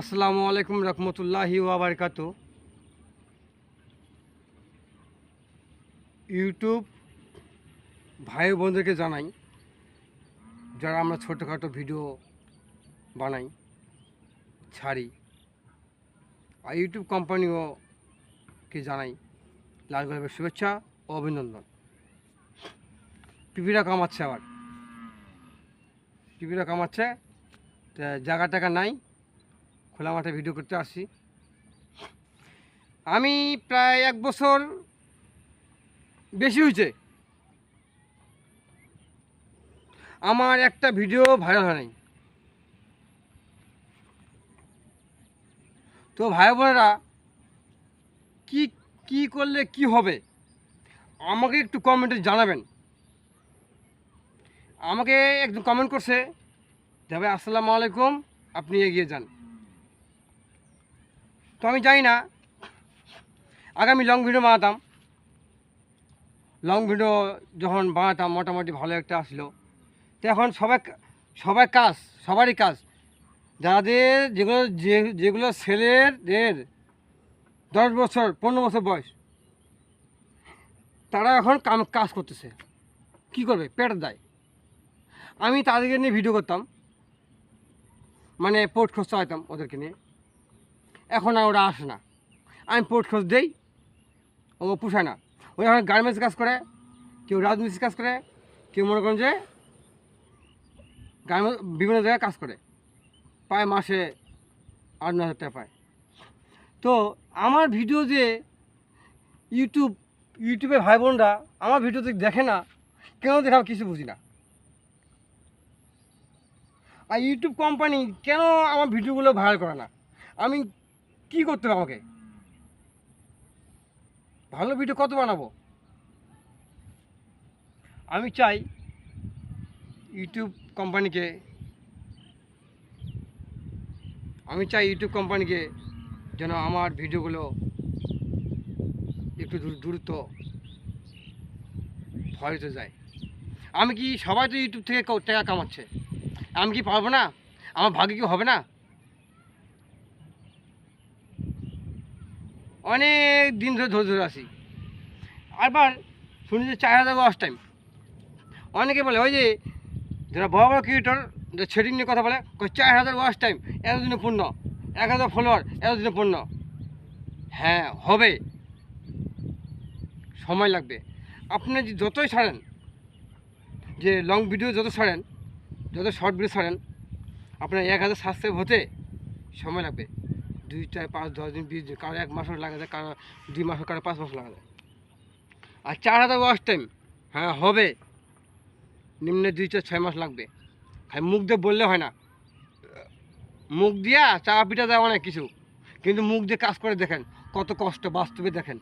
আসসালামু আলাইকুম রহমতুল্লাহি ওয়াবারকাত ইউটিউব ভাই বোনদেরকে জানাই, যারা আমরা ছোটোখাটো ভিডিও বানাই, ছাড়ি, আর ইউটিউব কোম্পানিও কে জানাই লাল গোলাপের শুভেচ্ছা ও অভিনন্দন। টিভিরা কামাচ্ছে আবার। টিভিরা কামাচ্ছে জায়গা টাকা নাই খোলা মাঠে ভিডিও করতে আসি আমি প্রায় এক বছর বেশি হয়েছে। আমার একটা ভিডিও ভাইরাল হয় নাই। তো ভাই বোনেরা, কি কি করলে কি হবে? আমাকে একটু কমেন্টে জানাবেন। আমাকে একদম কমেন্ট করছে, যে, ভাই, আসসালামু আলাইকুম, আপনি এগিয়ে যান। তো আমি জানি না। আগামী লং ভিডিও বানাতাম। লং ভিডিও যখন বানাতাম, মোটামুটি ভালো একটা আসলো। তো এখন সবাই সবাই কাজ, সবারই কাজ। যাদের যেগুলো যে, যেগুলো ছেলেদের দশ বছর, পনেরো বছর বয়স, তারা এখন কাম, কাজ করতেছে। কি করবে? পেট দেয়। আমি তাদেরকে নিয়ে ভিডিও করতাম। মানে পোর্ট খোঁজ চাইতাম ওদেরকে নিয়ে। এখন আর ওরা আসে না। আমি পোর্ট খোঁজ দেই, ও পোষায় না। ওই এখন গার্মেন্টস কাজ করে, কেউ রাজমিস্ত্রি কাজ করে, কেউ মনে করেন যে গার্মেন্টস বিভিন্ন জায়গায় কাজ করে, পায় মাসে আট ন হাজার টাকা পায়। তো আমার ভিডিও যে ইউটিউব, ইউটিউবে ভাই বোনরা আমার ভিডিও তো দেখে না, কেন দেখা কিছু বুঝি না? আর ইউটিউব কোম্পানি কেন আমার ভিডিওগুলো ভাইরাল করে না? আমি কি করতে হবে আমাকে? ভালো ভিডিও কত বানাবো? আমি চাই ইউটিউব কোম্পানিকে আমি চাই ইউটিউব কোম্পানিকে যেন আমার ভিডিওগুলো একটু দ্রু- দ্রুত ফরিতে যায়। আমি কি সবাই তো ইউটিউব থেকে টাকা কামাচ্ছে? আমি কি পারব না? আমার ভাগ্যে কি হবে না? অনেক দিন ধরে ধরে ধরে আসি আবার শুনি যে চার হাজার ওয়াশ টাইম অনেকে বলে, ওই যে যারা বড় বড় ক্রিয়েটর যে সেটিং নিয়ে কথা বলে চার হাজার ওয়াশ টাইম এতদিনে পূর্ণ। এক হাজার ফলোয়ার এতদিনে পূর্ণ। হ্যাঁ হবে। সময় লাগবে। আপনি যে যতই ছাড়েন, যে লং ভিডিও যত ছাড়েন, যত শর্ট ভিডিও ছাড়েন, আপনার এক হাজার সাবস্ক্রাইব হতে সময় লাগবে। দুই চার পাঁচ দশ দিন, বিশ দিন, কারও এক মাসও লাগা যায়, কারও দুই মাসও কারও পাঁচ মাস লাগা যায়। আর চার হাজার ওয়াশ টাইম হ্যাঁ হবে। নিম্নে দুই চার ছয় মাস লাগবে। খালি মুখ দিয়ে বললে হয় না। মুখ দিয়া চা পিঠা দেওয়া অনেক কিছু। কিন্তু মুখ দিয়ে কাজ করে দেখেন, কত কষ্ট, বাস্তবে দেখেন।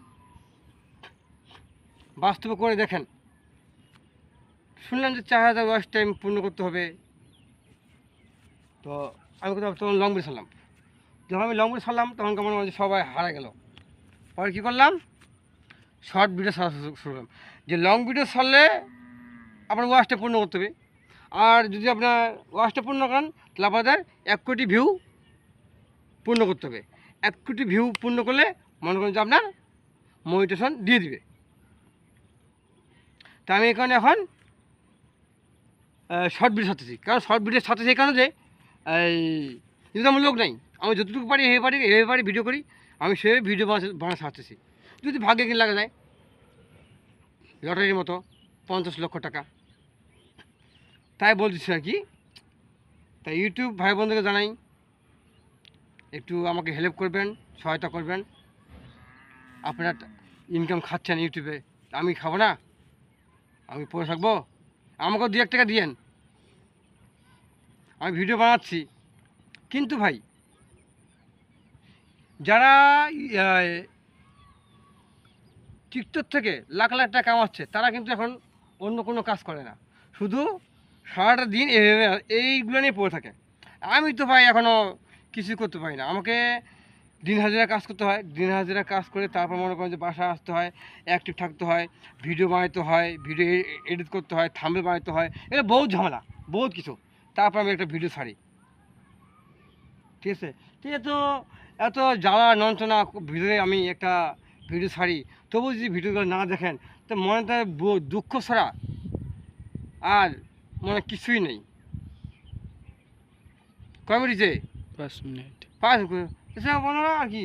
বাস্তবে করে দেখেন। শুনলাম যে চার হাজার ওয়াশ টাইম পূর্ণ করতে হবে। তো আমি কোথাও তখন লং ছাড়লাম যখন আমি লং ব্রিজ ছাড়লাম, তখন কেমন হলো সবাই হারা গেল। পরে কী করলাম? শর্ট ভিডিও ছাড়া শুরু করলাম। যে লং ভিডিও ছাড়লে আপনার ওয়াশটা পূর্ণ করতে হবে। আর যদি আপনার ওয়াশটা পূর্ণ করেন, তাহলে আপনাদের এক কোটি ভিউ পূর্ণ করতে হবে। এক কোটি ভিউ পূর্ণ করলে মনে করেন যে আপনার মনিটেশন দিয়ে দিবে। তা আমি এখানে এখন শর্ট ভিডিও ছাড়তেছি। কারণ শর্ট ভিডিও ছাড়তেছি এই কারণে যে, এই যদি আমার লোক নাই। আমি যতটুকু পারি এভাবে পারি এভাবে পারি ভিডিও করি, আমি সেভাবে ভিডিও বানা ছাড়তেছি যদি ভাগ্যে কিনে লাগা যায়, লটারির মতো, পঞ্চাশ লক্ষ টাকা। তাই বলতেছি আর কি, তাই ইউটিউব ভাই বোনদেরকে জানাই, একটু আমাকে হেল্প করবেন, সহায়তা করবেন। আপনার ইনকাম খাচ্ছেন ইউটিউবে, আমি খাব না, আমি পড়ে থাকব, আমাকেও দু এক টাকা দিয়েন। আমি ভিডিও বানাচ্ছি। কিন্তু ভাই যারা টিকটক থেকে লাখ লাখ টাকা কামাচ্ছে, তারা কিন্তু এখন অন্য কোনো কাজ করে না। শুধু সারাটা দিন এইভাবে, এইগুলো নিয়ে পড়ে থাকে। আমি তো ভাই এখনও কিছু করতে পারি না। আমাকে দিন হাজিরা কাজ করতে হয়। দিন হাজিরা কাজ করে তারপর মনে করেন যে বাসা আসতে হয় অ্যাক্টিভ থাকতে হয় ভিডিও বানাতে হয় ভিডিও এডিট করতে হয় থাম্বে বানাতে হয়। এটা বহুত ঝামেলা, বহুত কিছু। তারপর আমি একটা ভিডিও ছাড়ি। ঠিক আছে? ঠিক আছে তো এত জ্বালা ভিতরে ভিডিওে আমি একটা ভিডিও ছাড়ি। তবু যদি ভিডিওগুলো না দেখেন তো মনে দুঃখ ছাড়া আর মনে কিছুই নেই। কয় মিনিটে পাঁচ মিনিট। পাঁচ এছাড়া বলো আর কি।